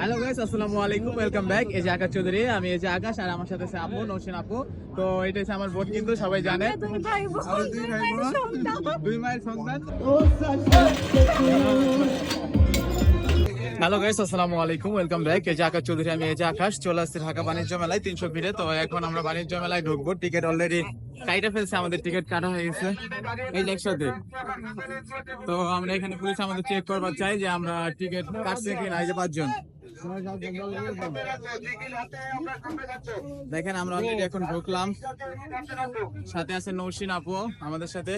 Hello guys আসসালামু আলাইকুম welcome back এই যে আকাশ চৌধুরী আমি এই যে আকাশ আর আমার সাথে আছে আপু নৌসেন আপু তো এটা হচ্ছে আমার বোন কিন্তু সবাই জানে। দুই মায়ের সন্তান। হ্যালো গাইস আসসালামু আলাইকুম ওয়েলকাম ব্যাক এই যে আকাশ চৌধুরী আমি এই যে আকাশ চলে আসছি ঢাকা বাণিজ্য মেলায় তিনশো ফিটে তো এখন আমরা বাণিজ্য মেলায় ঢুকবো। টিকিট অলরেডি কাইটা ফেলছে আমাদের টিকিট কাটা হয়ে গেছে। এই যে একসাথে। তো আমরা এখানে পুলিশ আমাদের চেক করবার চাই যে আমরা টিকিট কাটছে কিনা এই যে পাঁচজন। দেখেন, আমরা অলরেডি এখন ঢুকলাম সাথে আছে নৌসিন আপু, আমাদের সাথে।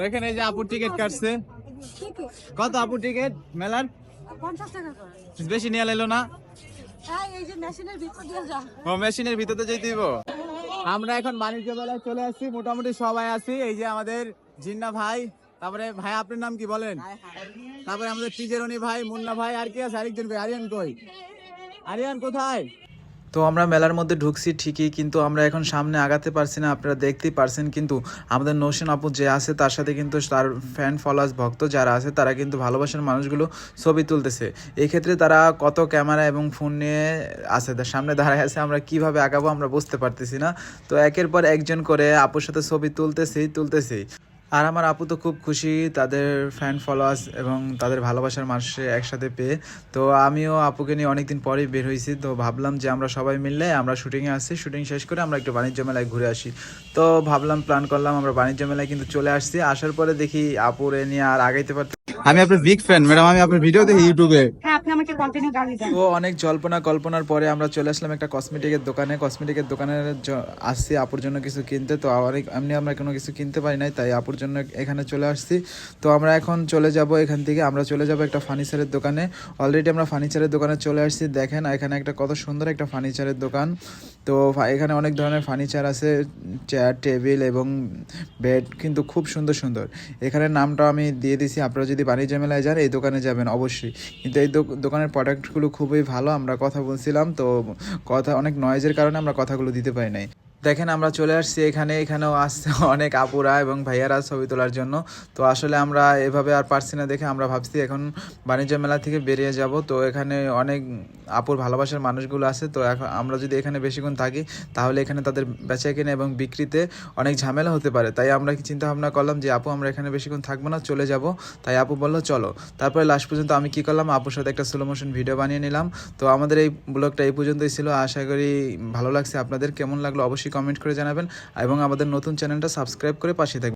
দেখেন, এই যে আপু টিকিট কাটছে কত আপু টিকিট মেলার। বেশি নিয়ে লাইলো না। ও, মেশিনের ভিতরে যেতে দিব আমরা এখন বাণিজ্য মেলায় চলে আসছি, মোটামুটি সবাই আছি এই যে আমাদের জিন্না ভাই, তারপরে ভাই, আপনার নাম কি বলেন তারপরে আমাদের টিজেরনি ভাই, মুন্না ভাই, আর কি আছে? আরেকজন কই আরিয়ান কই? আরিয়ান কোথায়? তো আমরা মেলার মধ্যে ঢুকছি ঠিকই, কিন্তু আমরা এখন সামনে আগাতে পারছি না, আপনারা দেখতেই পারছেন, কিন্তু আমাদের নৌসেন আপু যে আছে, তার সাথে কিন্তু তার ফ্যান ফলোয়ার্স ভক্ত যারা আছে, তারা কিন্তু ভালোবাসার মানুষগুলো ছবি তুলতেছে। এই ক্ষেত্রে তারা কত ক্যামেরা এবং ফোন নিয়ে আছে তার সামনে দাঁড়ায় আছে, আমরা কীভাবে আগাবো আমরা বুঝতে পারতেছি না। তো একের পর একজন করে আপুর সাথে ছবি তুলতেছি তুলতেছি। আর আমার আপু তো খুব খুশি তাদের ফ্যান ফলোয়ার্স এবং তাদের ভালোবাসার মানুষে একসাথে পেয়ে। তো আমিও আপুকে নিয়ে অনেকদিন পরেই বের হয়েছি তো ভাবলাম যে আমরা সবাই মিললে আমরা শুটিংয়ে আসছি শুটিং শেষ করে আমরা একটু বাণিজ্য মেলায় ঘুরে আসি। তো ভাবলাম প্ল্যান করলাম আমরা বাণিজ্য মেলায় কিন্তু চলে আসছি। আসার পরে দেখি আপুরে নিয়ে আর আগাইতে পারতাম আমি আপনার বিগ ফ্যান ম্যাডাম আমি আপনার ভিডিও দেখি ইউটিউবে অনেক জল্পনা কল্পনার পরে আমরা চলে আসলাম একটা কসমেটিকের দোকানে। কসমেটিকের দোকানের জ- আসছি, আপুর জন্য কিছু কিনতে। তো অনেক এমনি আমরা কোনো কিছু কিনতে পারি নাই, তাই আপুর জন্য এখানে চলে আসছি। তো আমরা এখন চলে যাব এখান থেকে। আমরা চলে যাব একটা ফার্নিচারের দোকানে। অলরেডি আমরা ফার্নিচারের দোকানে চলে আসছি। দেখেন, এখানে একটা কত সুন্দর একটা ফার্নিচারের দোকান। তো এখানে অনেক ধরনের ফার্নিচার আছে চেয়ার টেবিল এবং বেড কিন্তু খুব সুন্দর সুন্দর। এখানে নামটা আমি দিয়ে দিছি। আপনারা যদি বাণিজ্য মেলায় যান, এই দোকানে যাবেন অবশ্যই। কিন্তু এই দোক- দোকানের প্রোডাক্টগুলো খুবই ভালো, আমরা কথা বলছিলাম, তো কথা, অনেক নয়েজের কারণে আমরা কথাগুলো দিতে পারি নাই। দেখেন আমরা চলে আসছি এখানে, এখানেও আসছে অনেক আপুরা এবং ভাইয়ারা ছবি তোলার জন্য। তো আসলে আমরা এভাবে আর পারছি না দেখে আমরা ভাবছি এখন বাণিজ্য মেলা থেকে বেরিয়ে যাব। তো এখানে অনেক আপুর ভালোবাসার মানুষগুলো আছে। তো এখন আমরা যদি এখানে বেশিক্ষণ থাকি, তাহলে এখানে তাদের বেচা কেনা এবং বিক্রিতে অনেক ঝামেলা হতে পারে। তাই আমরা কি চিন্তা ভাবনা করলাম যে, আপু, আমরা এখানে বেশিক্ষণ থাকব না, চলে যাব। তাই আপু বলল, চলো। তারপরে লাস্ট পর্যন্ত আমি কি করলাম, আপুর সাথে একটা স্লো মোশন ভিডিও বানিয়ে নিলাম। তো আমাদের এই ব্লগটা এই পর্যন্তই ছিল। আশা করি ভালো লাগছে। আপনাদের কেমন লাগল? অবশ্যই কমেন্ট করে জানাবেন এবং আমাদের নতুন চ্যানেলটা সাবস্ক্রাইব করে পাশে থাকবেন।